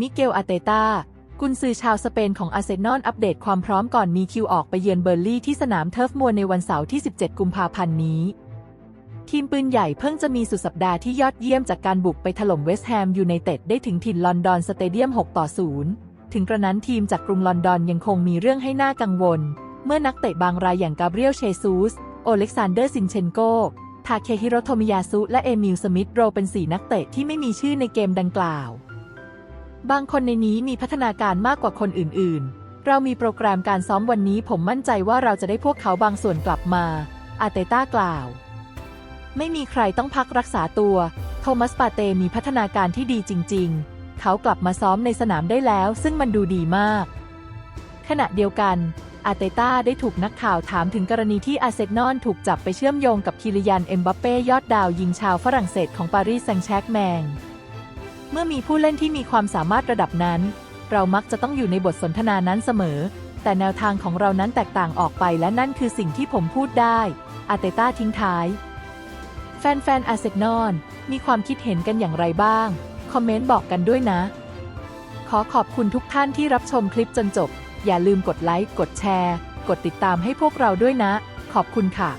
มิเกลอาเตตากุนซือชาวสเปนของอาร์เซนอลอัปเดตความพร้อมก่อนมีคิวออกไปเยือนเบอร์ลี่ที่สนามเทิร์ฟมัวในวันเสาร์ที่ 17 กุมภาพันธ์นี้ ทีมปืนใหญ่เพิ่งจะมีสุดสัปดาห์ที่ยอดเยี่ยมจากการบุกไปถล่มเวสต์แฮมยูไนเต็ดได้ถึงถิ่นลอนดอนสเตเดียม 6 ต่อ 0 ถึงกระนั้นทีมจากกรุงลอนดอนยังคงมีเรื่องให้น่ากังวล เมื่อนักเตะบางรายอย่างกาเบรียลเชซูส โอเล็กซานเดอร์ซินเชนโกทาเคฮิโรโทมิยาซุและเอมิลสมิธโรเป็น4นักเตะที่ไม่มีชื่อในเกมดังกล่าว บางคนในนี้มีพัฒนาการมากกว่าคนอื่นๆ เรามีโปรแกรมการซ้อมวันนี้ผมมั่นใจว่าเราจะได้พวกเขาบางส่วนกลับมา อาเตต้ากล่าว ไม่มีใครต้องพักรักษาตัว โทมัสปาเตมีพัฒนาการที่ดีจริง ๆ เขากลับมาซ้อมในสนามได้แล้ว ซึ่งมันดูดีมาก ขณะเดียวกันอาเตต้าได้ถูกนักข่าวถามถึงกรณีที่อาเซนอลถูกจับไปเชื่อมโยงกับคิริยันเอ็มบัปเป้ยอดดาวยิงชาวฝรั่งเศสของปารีสแซงต์แชร์กแมง เมื่อมีผู้เล่นที่มีความสามารถระดับนั้น เรามักจะต้องอยู่ในบทสนทนานั้นเสมอ แต่แนวทางของเรานั้นแตกต่างออกไปและนั่นคือสิ่งที่ผมพูดได้อาเตต้าทิ้งท้าย แฟนๆอาเซนอลมีความคิดเห็นกันอย่างไรบ้าง คอมเมนต์บอกกันด้วยนะ ขอขอบคุณทุกท่านที่รับชมคลิปจนจบ อย่าลืมกดไลค์ กดแชร์ กดติดตามให้พวกเราด้วยนะ ขอบคุณค่ะ